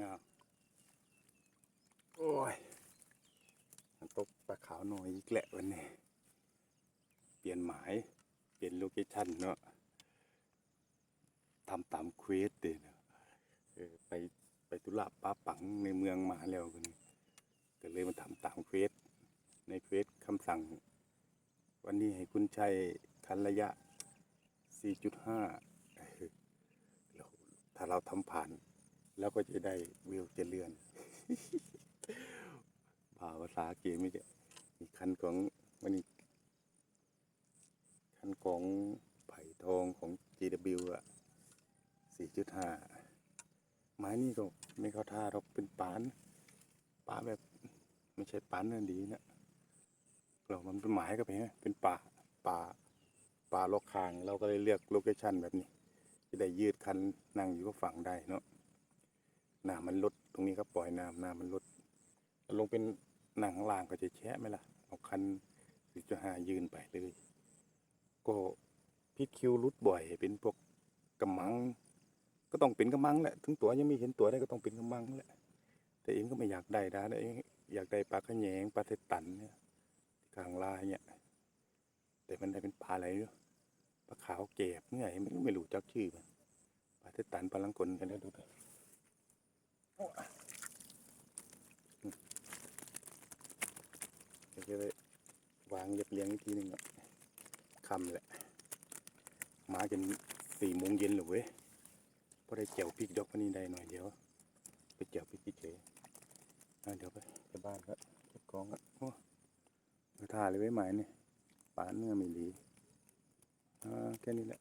งาโอ้ยมันตกปลาขาวน้อยอีกแหละวันนี้ เปลี่ยนหมาย เปลี่ยนโลเคชั่นเนาะทำตามเควสเดยเนาะเออไปไปตุลาป้าปังในเมืองมาแล้วกันก็เลยมาทำตามเควสในเควสคำสั่ง วันนี้ให้คุณชัยคันระยะ 4.5ถ้าเราทำผ่าน แล้วก็จะได้วิวจะเลื่อนบ่าภาษาเกมไม่ได้มีคันของมันนี่คันของไผ่ทองของ GW อะ4.5ไม้นี่ก็ไม่เข้าท่าหรอกเป็นปานป่าแบบไม่ใช่ปานนั่นดีนะเรามันเป็นหมายก็ไปฮะเป็นป่าป่าป่าลกคาง เราก็เลยเลือกโลเคชั่นแบบนี้ จะได้ยืดคันนั่งอยู่ก็ฝั่งได้เนาะ น้ำมันลดตรงนี้ก็ปล่อยน้ำน้ำมันลดลงเป็นหนังล่างก็จะแชะไหมล่ะเอาคันสี่จุดห้ายืนไปเลย ก็พิดคิวรุดบ่อย เป็นพวกกำมัง ก็ต้องเป็นกำมังแหละถึงตัวยังไม่เห็นตัวได้ก็ต้องเป็นกำมังแหละ แต่เองก็ไม่อยากได้ดาเองอยากได้ปลาขะแยงปลาเทตันเนี่ยกลางลายเนี่ยแต่มันได้เป็นปลาอะไรเนาะปลาขาวเก็บเงื่อยไม่รู้ไม่รู้จักชื่อมันปลาเทตันปลาลังกลกันแล้วดูดิเดี๋ย จะไปวางเรียบเรียงอีกทีหนึ่งอะคำแหละ มาจนสี่โมงเย็นเลยเว้ยพอได้เจียวพริกดอกนี่ได้หน่อยเดียว ไปเจียวพริกเฉยอะเดี๋ยวไปไปบ้านก็เก็บกองก็โอ้ไปท่าเลยไว้ไหมเนี่ยปลาเนื้อไม่ดีอ่าแค่นี้แหละ